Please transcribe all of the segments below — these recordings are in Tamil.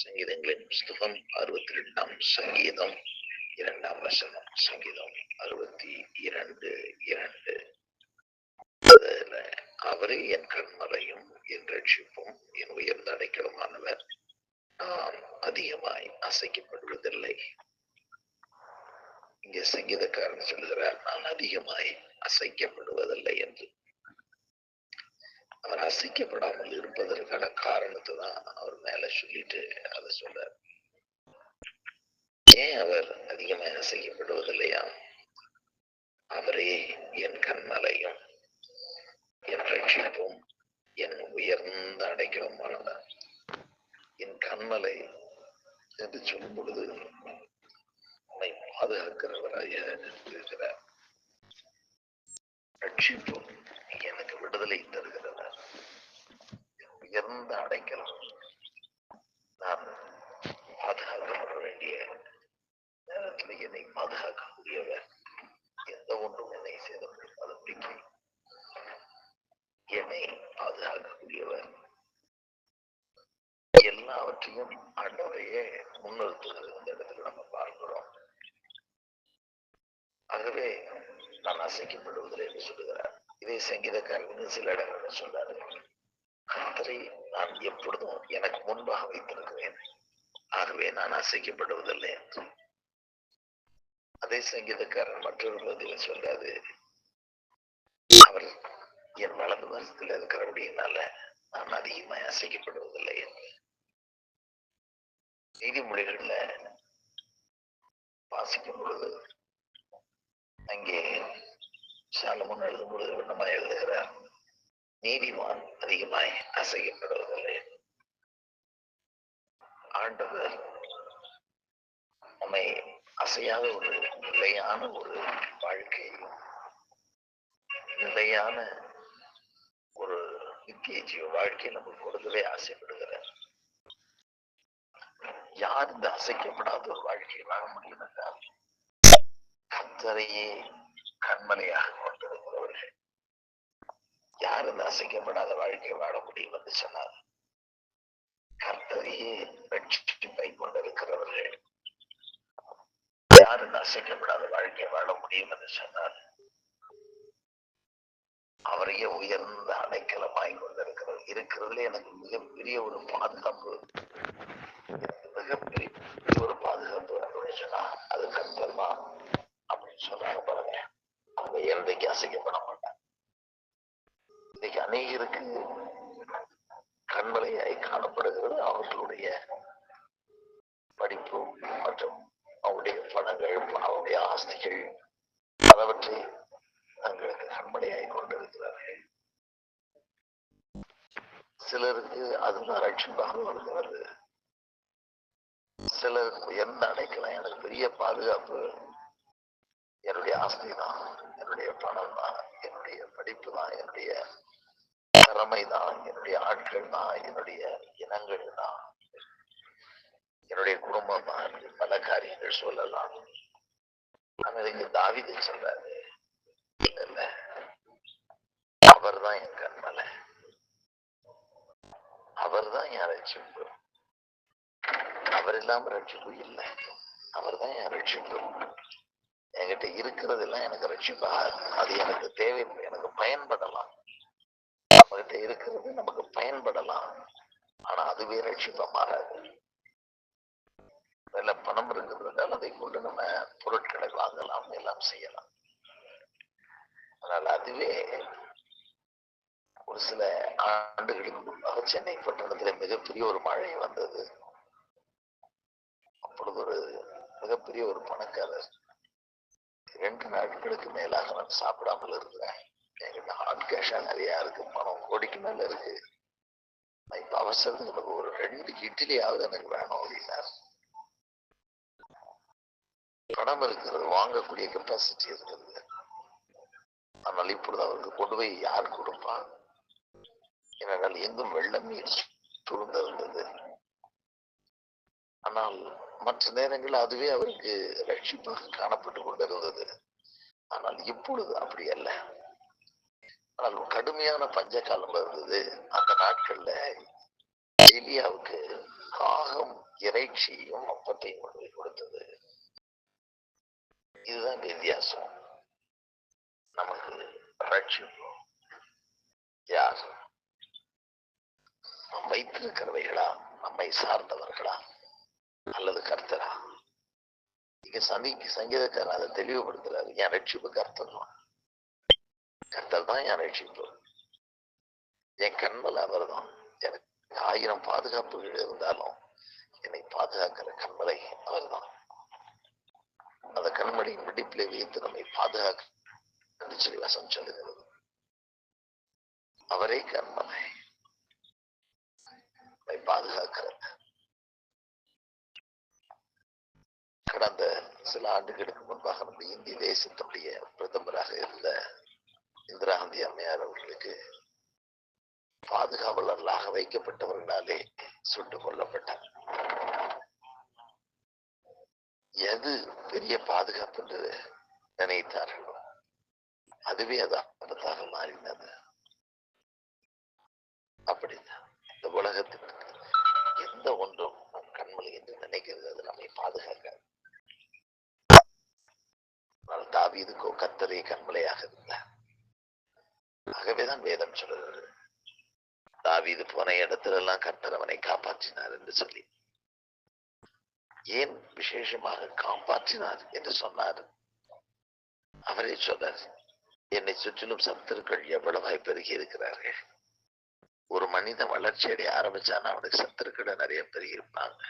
சங்கீதங்களின் புஸ்தகம் அறுபத்தி ரெண்டாம் சங்கீதம் இரண்டாம் வசனம் சங்கீதம் அறுபத்தி இரண்டு இரண்டு. அதுல அவரே என் கண்மறையும் என் ரட்சிப்பும் என் உயர்ந்த அடைக்கலமானவர். நான் அதிகமாய் அசைக்கப்படுவதில்லை இங்கே சங்கீதக்காரன் சொல்லுகிறார் நான் அதிகமாய் அசைக்கப்படுவதில்லை என்று. அவர் அசைக்கப்படாமல் இருப்பதற்கான காரணத்தை தான் அவர் மேல சொல்லிட்டு அதை சொல்றார். ஏன் அவர் அதிகமாக அசைக்கப்படுவதில்லையா? அவரே என் கண்மலையும் என் ரட்சிப்பும் என் உயர்ந்த அடைக்கலமானவர் என் கண்மலை என்று சொல்லும் பொழுது உன்னை பாதுகாக்கிறவராக இருக்கிறார். ரட்சிப்பும் எனக்கு விடுதலை தருகிறார் உயர்ந்த அடைக்கலாம். நான் பாதுகாக்கப்பட வேண்டிய நேரத்தில் என்னை பாதுகாக்கக்கூடியவர் எந்த ஒன்றும் என்னை பிடிக்கும் என்னை பாதுகாக்கக்கூடியவர். எல்லாவற்றையும் ஆண்டவரையே முன்னிறுத்துகிறது இந்த இடத்துல நம்ம பார்க்கிறோம். ஆகவே நான் அசைக்கப்படுவதில்லை என்று சொல்லுகிறார். இதே சங்கீதக்காரன் சில இடங்கள்ல சொல்றாரு. கர்த்தரை நான் எப்பொழுதும் எனக்கு முன்பாக வைத்திருக்கிறேன். ஆகவே நான் அசைக்கப்படுவதில்லை அதே சங்கீதக்காரன் மற்றொரு பதில சொல்றாரு. அவர் என் வலது வருஷத்துல இருக்கிறபடியினால நான் அதிகமாக அசைக்கப்படுவதில்லை நீதிமொழிகள்ல வாசிக்கும் பொழுது அங்கே சாலமுன் எழுதும் பொழுது விண்ணமா எழுதுகிறார். நீதிமான் அதிகமாய் அசைக்கப்படுவதில்லை ஆண்டவர் நம்மை அசையாத ஒரு நிலையான ஒரு வாழ்க்கை நிலையான ஒரு நித்திய ஜீவ வாழ்க்கையை நமக்கு கொடுக்கவே ஆசைப்படுகிறார். யார் இந்த அசைக்கப்படாத ஒரு வாழ்க்கையை வாழ முடியும் என்றால் கத்தரையே கண்மலையாக கொண்டிருக்கிறவர்கள். யார் அசைக்கப்படாத வாழ்க்கை வாழ முடியும் என்று சொன்னார். கர்த்தரையே ரட்சிப்பை கொண்டிருக்கிறவர்கள் யாரும் அசைக்கப்படாத வாழ்க்கை வாழ முடியும் என்று சொன்னார். அவரையே உயர்ந்த அடைக்கலமாய் கொண்டிருக்கிறது இருக்கிறதுல எனக்கு மிகப்பெரிய ஒரு பாதுகாப்பு மிகப்பெரிய ஒரு பாதுகாப்பு அப்படின்னு சொன்னா அது கர்த்தர்மா அப்படின்னு சொன்னாங்க பாருங்க. அவங்க இயற்கைக்கு அசைக்கப்பட பலவற்றை தங்களுக்கு கண்மலையாய் கொண்டிருக்கிறார்கள். சிலருக்கு அதுதான் ரட்சிப்பாக வருகிறது சிலருக்கு எந்த அடைக்கலாம்? எனக்கு பெரிய பாதுகாப்பு என்னுடைய ஆஸ்தி தான் என்னுடைய பணம் தான் என்னுடைய படிப்பு தான் என்னுடைய திறமை தான் என்னுடைய ஆட்கள் தான் என்னுடைய இனங்கள் தான் என்னுடைய குடும்பம் தான் பல காரியங்கள் சொல்லலாம். அதுக்கு இங்க தாவிது சொல்றாரு. அவர் தான் என் கண்மலை. அவர் தான் என் ரட்சிப்பு. அவர் இல்லாம ரட்சிப்பு இல்லை. அவர் தான் என் ரட்சிப்பு. என்கிட்ட இருக்கிறது எல்லாம் எனக்கு ரட்சிப்பா அது எனக்கு தேவை. எனக்கு பயன்படலாம். நம்மகிட்ட இருக்கிறது நமக்கு பயன்படலாம். ஆனா அதுவே ரட்சிப்பா மாறாது நல்ல பணம் இருக்கிறது அதை கொண்டு நம்ம பொருட்களை வாங்கலாம் எல்லாம் செய்யலாம். ஆனால் அதுவே ஒரு சில ஆண்டுகளுக்கு முன்பாக சென்னை பட்டணத்துல மிகப்பெரிய ஒரு மழை வந்தது. அப்பொழுது ஒரு மிகப்பெரிய ஒரு பணக்காரர் ரெண்டு நாட்களுக்கு மேலாக நான் சாப்பிடாமல் இருக்கிறேன் எங்கிட்ட ஹார்ட் கேஷா நிறைய இருக்கு. பணம் கோடிக்கு மேல இருக்கு. நான் இப்ப அவசரத்துக்கு எனக்கு ஒரு ரெண்டு இட்லியாவது எனக்கு வேணும் அப்படின்னா பணம் இருக்கிறது வாங்கக்கூடிய கெப்பாசிட்டி இருக்கிறது. ஆனால் இப்பொழுது அவருக்கு கொண்டு போய் யார் கொடுப்பான்? ஏனென்றால் எங்கும் வெள்ளம் நீர் சூழ்ந்திருந்தது ஆனால் மற்ற நேரங்களில் அதுவே அவருக்கு ரட்சிப்பாக காணப்பட்டு கொண்டிருந்தது. ஆனால் இப்பொழுது அப்படி அல்ல. ஆனால் கடுமையான பஞ்ச காலம் இருந்தது. அந்த நாட்கள்ல எலியாவுக்கு காகம் இறைச்சியும் அப்பத்தையும் கொண்டு போய் கொடுத்தது. இதுதான் வித்தியாசம். நமக்கு ரட்சிப்பு. யார் நம் வைத்திருக்கிறவைகளா? நம்மை சார்ந்தவர்களா? அல்லது கர்த்தரா? இங்க சந்திக்கு சங்கீதக்காரன் அதை தெளிவுபடுத்துறாரு. என் ரட்சிப்பு கர்த்தர் தான். கர்த்தர் தான் என் ரட்சிப்பு. என் கண்மல் அவர் தான் எனக்கு ஆயிரம் பாதுகாப்புகள் இருந்தாலும் என்னை பாதுகாக்கிற கண் அவர் தான் அந்த கண்மலையின் வெடிப்பிலே வைத்து நம்மை பாதுகாக்க சொல்லி வசம் சொல்லுகிறது. அவரே கர்மனை நம்மை பாதுகாக்கிறது கடந்த சில ஆண்டுகளுக்கு முன்பாக நம்ம இந்திய தேசத்துடைய பிரதமராக இருந்த இந்திரா காந்தி அம்மையார் அவர்களுக்கு பாதுகாவலர்களாக வைக்கப்பட்டவர்களாலே சுட்டுக் கொல்லப்பட்டார். எது பெரிய பாதுகாப்பு என்று நினைத்தார்களோ அதுவே அது ஆபத்தாக மாறினது. அப்படித்தான். இந்த உலகத்தில் எந்த ஒன்றும் நம் கண்மொழி என்று நினைக்கிறது. அது நம்மை பாதுகாக்காது. தாவீதுக்கோ கத்தரே கண்மலையாக இருந்தார். ஆகவேதான் வேதம் சொல்றது தாவீது போன இடத்துல எல்லாம் கர்த்தர் அவனை காப்பாற்றினார் என்று சொல்லி. ஏன் விசேஷமாக காப்பாற்றினார் என்று சொன்னார். அவரே சொன்னார் என்னை சுற்றிலும் சத்துருக்கள் எவ்வளவாய் பெருகி இருக்கிறார்கள் ஒரு மனித வளர்ச்சி அடைய ஆரம்பிச்சான் அவனுக்கு சத்துருக்களை நிறைய பெருகி இருப்பாங்க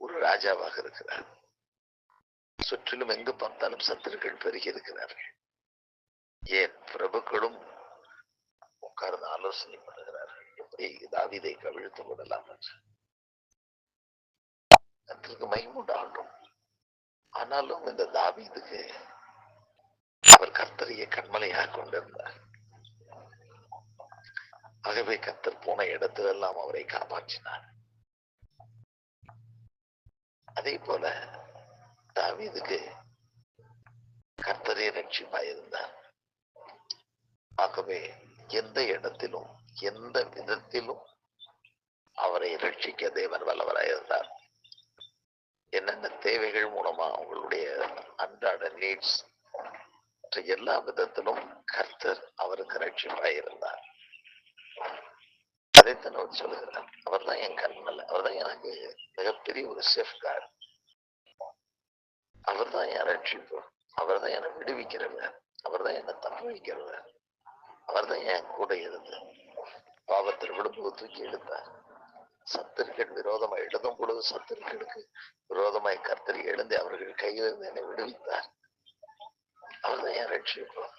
ஒரு ராஜாவாக இருக்கிறார். சுற்றிலும் எங்கு பார்த்தாலும் சத்துருக்கள் பெருகி இருக்கிறார்கள் ஏன் பிரபுக்களும் உட்கார்ந்து ஆலோசனை பண்ணுகிறார்கள்? எப்படி தாவிதை கவிழ்த்து விடலாம் என்று? கத்திற்கு மகிமுண்டாகட்டும் ஆனாலும் இந்த தாவீதுக்கு அவர் கர்த்தரையே கண்மலையாக கொண்டிருந்தார். ஆகவே கர்த்தர் போன இடத்திலெல்லாம் அவரை காப்பாற்றினார். அதே போல தாவீதுக்கு கர்த்தரே ரட்சிப்பாயிருந்தார். ஆகவே எந்த இடத்திலும் எந்த விதத்திலும் அவரை ரட்சிக்க தேவன் வல்லவராயிருந்தார். என்னென்ன தேவைகள் மூலமா அவங்களுடைய அன்றாட நீட்ஸ் எல்லா விதத்திலும் கர்த்தர் அவருக்கு ரட்சிப்பாயிருந்தார். அதைத்தான் அவர் சொல்லுகிறார். அவர் தான் என் கண்மல். அவர் தான் எனக்கு மிகப்பெரிய ஒரு சேஃப்கார்டு அவர் தான் என் ரட்சிப்பு. அவர் தான் என்னை விடுவிக்கிறவர். அவர் தான் என்னை தப்பு வைக்கிறவர் அவர் தான் என் கூட இருந்து. பாவத்தில் விடும்போது தூக்கி எடுத்தார் சத்துருக்கள் விரோதமாய் எழுதும் பொழுது சத்துருக்களுக்கு விரோதமாய் கர்த்தர் எழுந்து அவர்கள் கையிலிருந்து என்னை விடுவித்தார். அவர்தான் என் ரட்சிப்பு.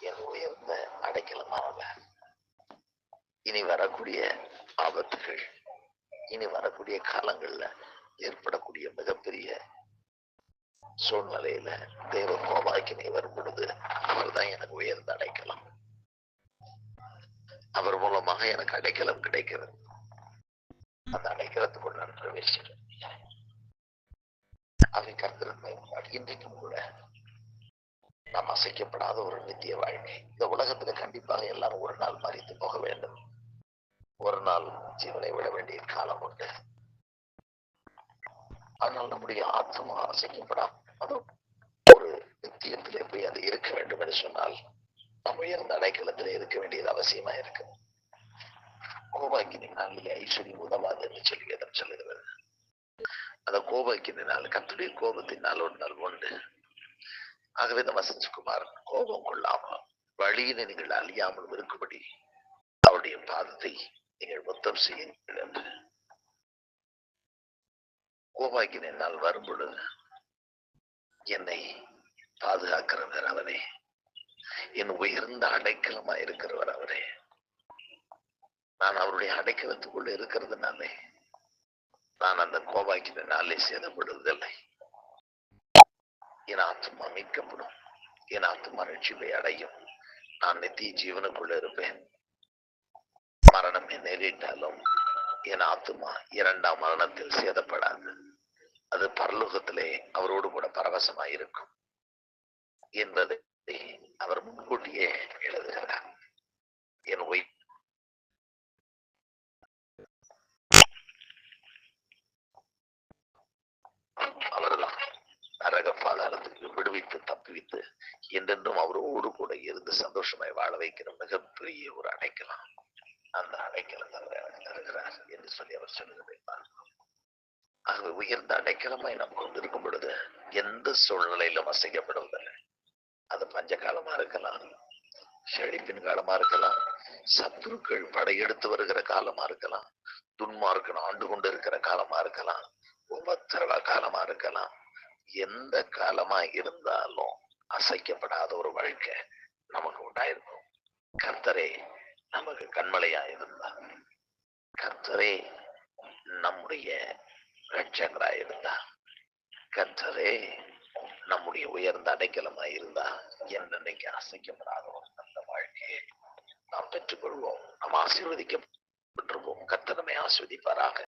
என் உயர்ந்த அடைக்கலமானவர். இனி வரக்கூடிய ஆபத்துகள் இனி வரக்கூடிய காலங்கள்ல ஏற்படக்கூடிய மிகப்பெரிய சூழ்நிலையில தேவ கோபாக்கினை வரும் பொழுது அவர் தான் எனக்கு உயர்ந்த அடைக்கலம். அவர் மூலமாக எனக்கு அடைக்கலம் கிடைக்கிறது. அந்த அடைக்கலத்துக்குள் நான் அதை கருத்தில் இன்றைக்கும் கூட நாம் அசைக்கப்படாத ஒரு நித்திய வாழ்க்கை. இந்த உலகத்துல கண்டிப்பாக எல்லாரும் ஒரு நாள் மறித்து போக வேண்டும். ஒரு நாள் ஜீவனை விட வேண்டிய காலம் உண்டு. ஆனால் நம்முடைய ஆத்மா அசைக்கப்படாம அதுவும் ஒரு நித்தியத்திலே போய் அது இருக்க வேண்டும் என்று சொன்னால் நம்ம உயர்ந்த அடைக்கலத்திலே இருக்க வேண்டியது அவசியமா இருக்கு. கோபாக்கினால் ஐஸ்வர்யம் உதவாது. அந்த கோபக்கினால் கத்துடைய கோபத்தினால் ஒரு நாள் உண்டு. ஆகவே இந்த வசந்தகுமார் கோபம் கொள்ளாமல் வழியினை நீங்கள் அழியாமல் இருக்கும்படி அவருடைய பாதத்தை நீங்கள் மொத்தம் செய்யுங்கள் என்று. கோபாக்கின நாள் வரும் பொழுது என்னை பாதுகாக்கிறவர் அவரே. என் உயர்ந்த அடைக்கலமா இருக்கிறவர் அவரே. நான் அவருடைய அடைக்கலத்துக்குள்ள இருக்கிறதுனாலே நான் அந்த கோபாக்கினாலே சேதப்படுவதில்லை என் ஆத்மா மீட்கப்படும். என் ஆத்மா ரட்சிப்பை அடையும். நான் நித்திய ஜீவனுக்குள்ள இருப்பேன். மரணம் நேரிட்டாலும் என் ஆத்மா இரண்டாம் மரணத்தில் சேதப்படாது. அது பரலோகத்திலே அவரோடு கூட பரவசமாய் இருக்கும். என்பதை அவர் முன்கூட்டியே எழுதுகிறார். என் ஒய்ஃப் வைத்து தப்புவித்து என்றென்றும் அவரோடு கூட இருந்து சந்தோஷமாய் வாழ வைக்கிற மிகப்பெரிய ஒரு அடைக்கலாம் அந்த அடைக்கலம் அவர் எனக்கு தருகிறார் என்று சொல்லி அவர் சொல்லுகிறதை பார்க்கிறோம். ஆகவே உயர்ந்த அடைக்கலமாய் நாம் கொண்டிருக்கும் பொழுது எந்த சூழ்நிலையிலும் அசைக்கப்படுவதில்லை அது பஞ்ச காலமா இருக்கலாம் செழிப்பின் காலமா இருக்கலாம் சத்துருக்கள் படையெடுத்து வருகிற காலமா இருக்கலாம் துன்மார்க்கன் ஆண்டு கொண்டு இருக்கிற காலமா இருக்கலாம் உபத்திரவ காலமா இருக்கலாம் எந்த காலமா இருந்தாலும் அசைக்கப்படாத ஒரு வாழ்க்கை நமக்கு உண்டாயிருக்கும். கர்த்தரே நமக்கு கண்மலையா இருந்தார். கர்த்தரே நம்முடைய லட்சங்களா இருந்தா கர்த்தரே நம்முடைய உயர்ந்த அடைக்கலமா இருந்தா என்னைக்கு அசைக்கப்படாத ஒரு நல்ல வாழ்க்கையை நாம் பெற்றுக்கொள்வோம். நாம் ஆசீர்வதிக்கப்பட்டிருப்போம். கர்த்தனமே ஆஸ்வதிப்பாராக